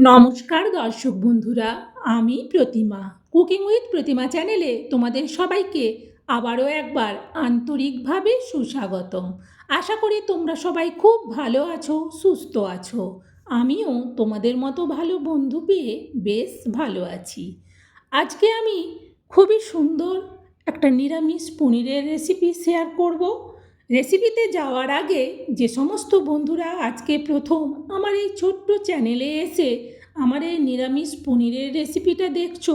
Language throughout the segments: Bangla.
নমস্কার দর্শক বন্ধুরা, আমি প্রতিমা। কুকিং উইথ প্রতিমা চ্যানেলে তোমাদের সবাইকে আবারও একবার আন্তরিকভাবে সুস্বাগতম। আশা করি তোমরা সবাই খুব ভালো আছো, সুস্থ আছো। আমিও তোমাদের মতো ভালো বন্ধু পেয়ে বেশ ভালো আছি। আজকে আমি খুবই সুন্দর একটা নিরামিষ পনিরের রেসিপি শেয়ার করব। রেসিপিতে যাওয়ার আগে যে সমস্ত বন্ধুরা আজকে প্রথম আমার এই ছোট্ট চ্যানেলে এসে আমার এই নিরামিষ পনিরের রেসিপিটা দেখছ,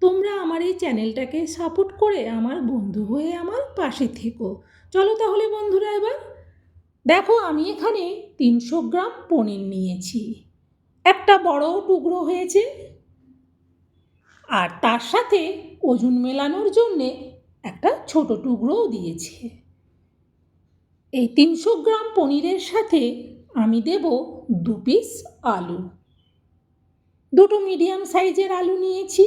তোমরা আমার এই চ্যানেলটাকে সাপোর্ট করে আমার বন্ধু হয়ে আমার পাশে থেকো। চলো তাহলে বন্ধুরা এবার, দেখো আমি এখানে তিনশো গ্রাম পনির নিয়েছি। একটা বড় টুকরো হয়েছে। আর তার সাথে ওজন মেলানোর জন্যে একটা ছোট টুকরোও দিয়েছে। এই তিনশো গ্রাম পনিরের সাথে আমি দেব দু পিস আলু। দুটো মিডিয়াম সাইজের আলু নিয়েছি।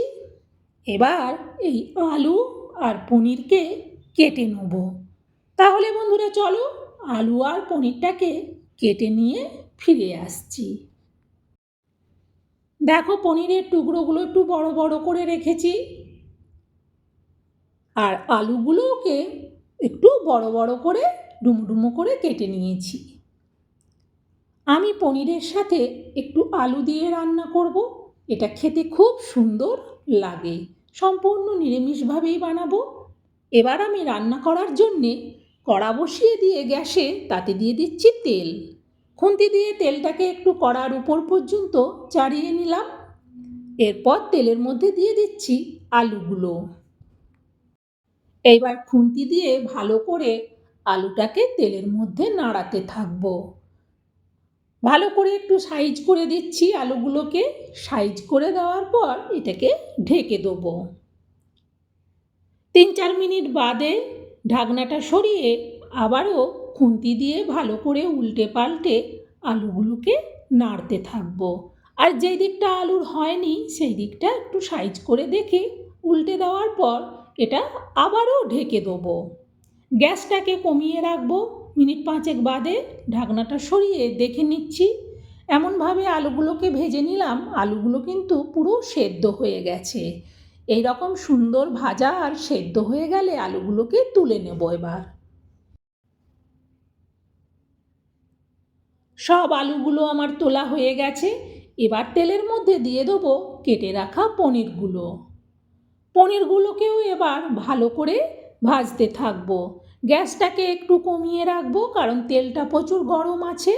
এবার এই আলু আর পনিরকে কেটে নেব। তাহলে বন্ধুরা চলো আলু আর পনিরটাকে কেটে নিয়ে ফিরে আসছি। দেখো পনিরের টুকরোগুলো একটু বড় বড় করে রেখেছি। আর আলুগুলোকে একটু বড় বড় করে ডুমডুমো করে কেটে নিয়েছি। আমি পনিরের সাথে একটু আলু দিয়ে রান্না করব। এটা খেতে খুব সুন্দর লাগে। সম্পূর্ণ নিরামিষভাবেই বানাবো। এবার আমি রান্না করার জন্যে কড়া বসিয়ে দিয়ে গ্যাসে তাতে দিয়ে দিচ্ছি তেল। খুন্তি দিয়ে তেলটাকে একটু কড়ার উপর পর্যন্ত চাড়িয়ে নিলাম। এরপর তেলের মধ্যে দিয়ে দিচ্ছি আলুগুলো। এইবার খুন্তি দিয়ে ভালো করে আলুটাকে তেলের মধ্যে নাড়াতে থাকব। ভালো করে একটু সাইজ করে দিচ্ছি আলুগুলোকে। সাইজ করে দেওয়ার পর এটাকে ঢেকে দেবো। তিন চার মিনিট বাদে ঢাকনাটা সরিয়ে আবারও খুন্তি দিয়ে ভালো করে উল্টে পাল্টে আলুগুলোকে নাড়তে থাকব। আর যেই দিকটা আলুর হয়নি, সেই দিকটা একটু সাইজ করে দেখে উল্টে দেওয়ার পর এটা আবারও ঢেকে দেবো। গ্যাসটাকে কমিয়ে রাখব। মিনিট পাঁচেক বাদে ঢাকনাটা সরিয়ে দেখে নিচ্ছি। এমনভাবে আলুগুলোকে ভেজে নিলাম। আলুগুলো কিন্তু পুরো সেদ্ধ হয়ে গেছে। এই রকম সুন্দর ভাজা আর সেদ্ধ হয়ে গেলে আলুগুলোকে তুলে নেব এবার। সব আলুগুলো আমার তোলা হয়ে গেছে। এবার তেলের মধ্যে দিয়ে দেবো কেটে রাখা পনিরগুলো। পনিরগুলোকেও এবার ভালো করে ভাজতে থাকব। গ্যাসটাকে একটু কমিয়ে রাখব, কারণ তেলটা প্রচুর গরম আছে।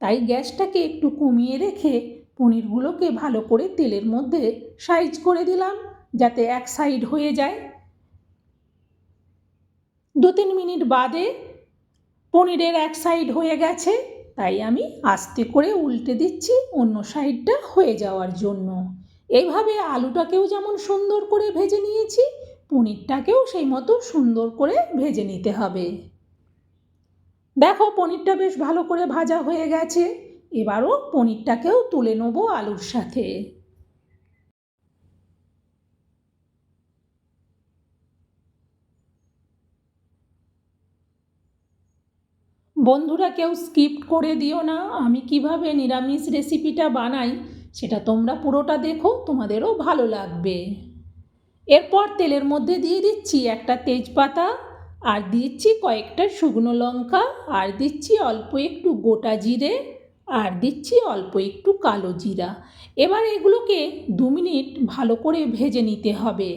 তাই গ্যাসটাকে একটু কমিয়ে রেখে পনিরগুলোকে ভালো করে তেলের মধ্যে সাইজ করে দিলাম, যাতে এক সাইড হয়ে যায়। দু তিন মিনিট বাদে পনিরের এক সাইড হয়ে গেছে, তাই আমি আস্তে করে উল্টে দিচ্ছি অন্য সাইডটা হয়ে যাওয়ার জন্য। এইভাবে আলুটাকেও যেমন সুন্দর করে ভেজে নিয়েছি পনিরটাকেও সেই মতো সুন্দর করে ভেজে নিতে হবে। দেখো, পনিরটা বেশ ভালো করে ভাজা হয়ে গেছে। এবারও পনিরটাকেও তুলে নেব আলুর সাথে। বন্ধুরা, কেউ স্কিপ করে দিও না। আমি কীভাবে নিরামিষ রেসিপিটা বানাই, সেটা তোমরা পুরোটা দেখো, তোমাদেরও ভালো লাগবে। এরপর তেলের মধ্যে দিয়ে দিচ্ছি একটা তেজপাতা, আর দিচ্ছি কয়েকটা শুকনো লঙ্কা, আর দিচ্ছি অল্প একটু গোটা জিরে, আর দিচ্ছি অল্প একটু কালো জিরা। এবার এগুলোকে দু মিনিট ভালো করে ভেজে নিতে হবে।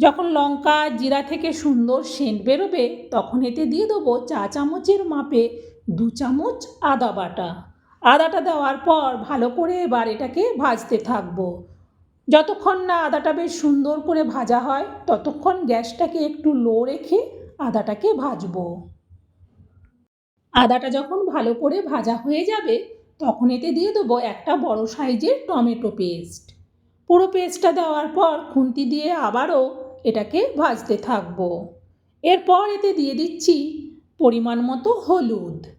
যখন লঙ্কা, জিরা থেকে সুন্দর সেন্ট বেরোবে, তখন এতে দিয়ে দেবো চা চামচের মাপে দু চামচ আদা বাটা। আদাটা দেওয়ার পর ভালো করে এবার এটাকে ভাজতে থাকব। যতক্ষণ না আদাটা বেশ সুন্দর করে ভাজা হয়, ততক্ষণ গ্যাসটাকে একটু লো রেখে আদাটাকে ভাজবো। আদাটা যখন ভালো করে ভাজা হয়ে যাবে, তখন এতে দিয়ে দেবো একটা বড় সাইজের টমেটো পেস্ট। পুরো পেস্টটা দেওয়ার পর খুন্তি দিয়ে আবারও এটাকে ভাজতে থাকব। এরপর এতে দিয়ে দিচ্ছি পরিমাণ মতো হলুদ।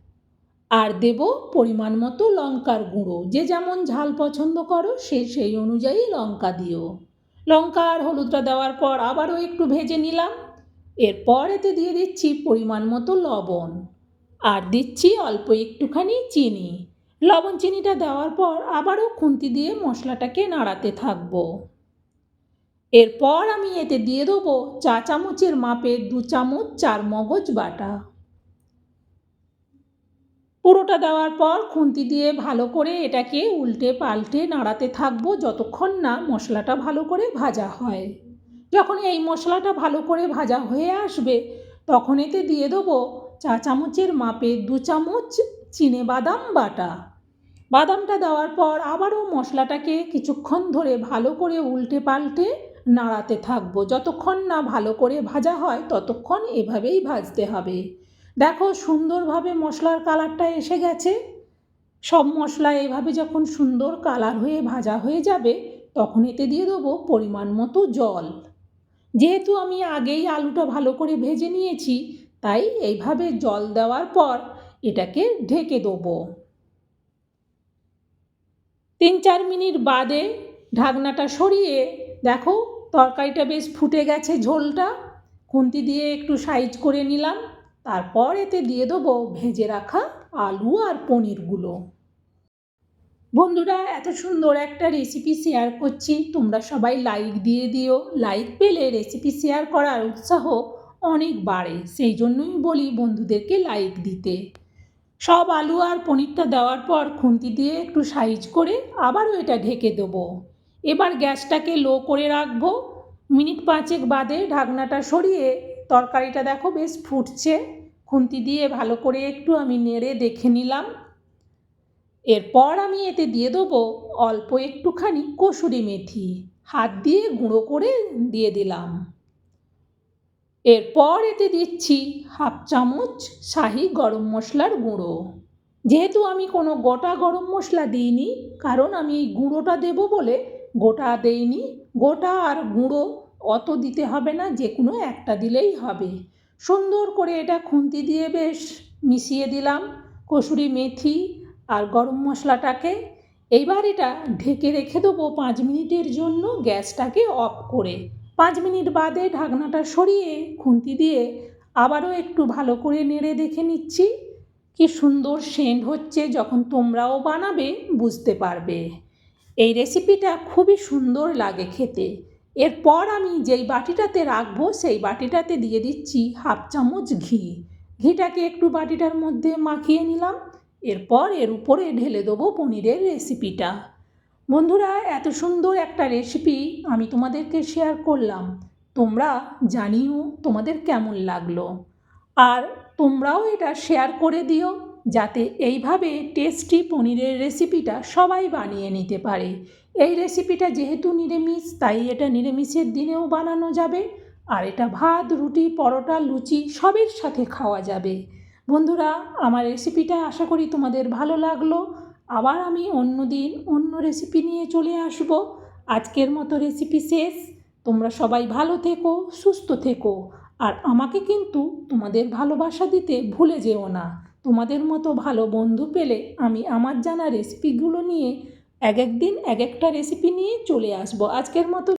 আর দেব পরিমাণ মতো লঙ্কার গুঁড়ো। যে যেমন ঝাল পছন্দ করো, সে সেই অনুযায়ী লঙ্কা দিও। লঙ্কা আর হলুদটা দেওয়ার পর আবারও একটু ভেজে নিলাম। এরপর এতে দিয়ে দিচ্ছি পরিমাণ মতো লবণ। আর দিচ্ছি অল্প একটুখানি চিনি। লবণ চিনিটা দেওয়ার পর আবারও খুন্তি দিয়ে মশলাটাকে নাড়াতে থাকব। এরপর আমি এতে দিয়ে দেবো চা চামচের মাপে দু চামচ চার মগজ বাটা। পুরোটা দেওয়ার পর খুন্তি দিয়ে ভালো করে এটাকে উল্টে পাল্টে নাড়াতে থাকব যতক্ষণ না মশলাটা ভালো করে ভাজা হয়। যখন এই মশলাটা ভালো করে ভাজা হয়ে আসবে, তখন এতে দিয়ে দেবো চা চামচের মাপে দু চামচ চিনে বাদাম বাটা। বাদামটা দেওয়ার পর আবারও মশলাটাকে কিছুক্ষণ ধরে ভালো করে উল্টে পাল্টে নাড়াতে থাকব। যতক্ষণ না ভালো করে ভাজা হয়, ততক্ষণ এভাবেই ভাজতে হবে। দেখো, সুন্দরভাবে মশলার কালারটা এসে গেছে। সব মশলা এভাবে যখন সুন্দর কালার হয়ে ভাজা হয়ে যাবে, তখন এতে দিয়ে দেবো পরিমাণ মতো জল। যেহেতু আমি আগেই আলুটা ভালো করে ভেজে নিয়েছি, তাই এইভাবে জল দেওয়ার পর এটাকে ঢেকে দেবো। তিন চার মিনিট বাদে ঢাকনাটা সরিয়ে, দেখো, তরকারিটা বেশ ফুটে গেছে ঝোলটা। খুন্তি দিয়ে একটু সাইজ করে নিলাম। তারপর এতে দিয়ে দেবো ভেজে রাখা আলু আর পনিরগুলো। বন্ধুরা, এত সুন্দর একটা রেসিপি শেয়ার করছি। তোমরা সবাই লাইক দিয়ে দিও। লাইক পেলে রেসিপি শেয়ার করার উৎসাহ অনেক বাড়ে। সেই জন্যই বলি বন্ধুদেরকে লাইক দিতে। সব আলু আর পনিরটা দেওয়ার পর খুন্তি দিয়ে একটু সাইজ করে আবারও এটা ঢেকে দেবো। এবার গ্যাসটাকে লো করে রাখব। মিনিট পাঁচেক বাদে ঢাকনাটা সরিয়ে তরকারিটা দেখো বেশ ফুটছে। খুন্তি দিয়ে ভালো করে একটু আমি নেড়ে দেখে নিলাম। এরপর আমি এতে দিয়ে দেবো অল্প একটুখানি কসুরি মেথি। হাত দিয়ে গুঁড়ো করে দিয়ে দিলাম। এরপর এতে দিচ্ছি হাফ চামচ শাহি গরম মশলার গুঁড়ো। যেহেতু আমি কোনো গোটা গরম মশলা দিইনি, কারণ আমি এই গুঁড়োটা দেবো বলে গোটা দেইনি, গোটা আর গুঁড়ো অত দিতে হবে না, যে কোনো একটা দিলেই হবে। সুন্দর করে এটা খুন্তি দিয়ে বেশ মিশিয়ে দিলাম কসুরি মেথি আর গরম মশলাটাকে। এইবার এটা ঢেকে রেখে দেবো পাঁচ মিনিটের জন্য গ্যাসটাকে অফ করে। পাঁচ মিনিট বাদে ঢাকনাটা সরিয়ে খুন্তি দিয়ে আবারও একটু ভালো করে নেড়ে দেখে নিচ্ছি। কি সুন্দর সেন্ট হচ্ছে যখন তোমরাও বানাবে, বুঝতে পারবে। এই রেসিপিটা খুবই সুন্দর লাগে খেতে। এরপর আমি যেই বাটিটাতে রাখব, সেই বাটিটাতে দিয়ে দিচ্ছি হাফ চামচ ঘি। ঘিটাকে একটু বাটিটার মধ্যে মাখিয়ে নিলাম। এরপর এর উপরে ঢেলে দেবো পনিরের রেসিপিটা। বন্ধুরা, এত সুন্দর একটা রেসিপি আমি তোমাদেরকে শেয়ার করলাম। তোমরা জানিও তোমাদের কেমন লাগল। আর তোমরাও এটা শেয়ার করে দিও, যাতে এইভাবে টেস্টি পনিরের রেসিপিটা সবাই বানিয়ে নিতে পারে। এই রেসিপিটা যেহেতু নিরামিষ, তাই এটা নিরামিষের দিনেও বানানো যাবে। আর এটা ভাত, রুটি, পরোটা, লুচি সবের সাথে খাওয়া যাবে। বন্ধুরা, আমার রেসিপিটা আশা করি তোমাদের ভালো লাগল। আবার আমি অন্য দিন অন্য রেসিপি নিয়ে চলে আসব। আজকের মতো রেসিপি শেষ। তোমরা সবাই ভালো থেকো, সুস্থ থেকো। আর আমাকে কিন্তু তোমাদের ভালোবাসা দিতে ভুলে যেও না। তোমাদের মতো ভালো বন্ধু পেলে আমি আমার জানা রেসিপিগুলো নিয়ে এক এক দিন এক একটা রেসিপি নিয়ে চলে আসব। আজকের মতো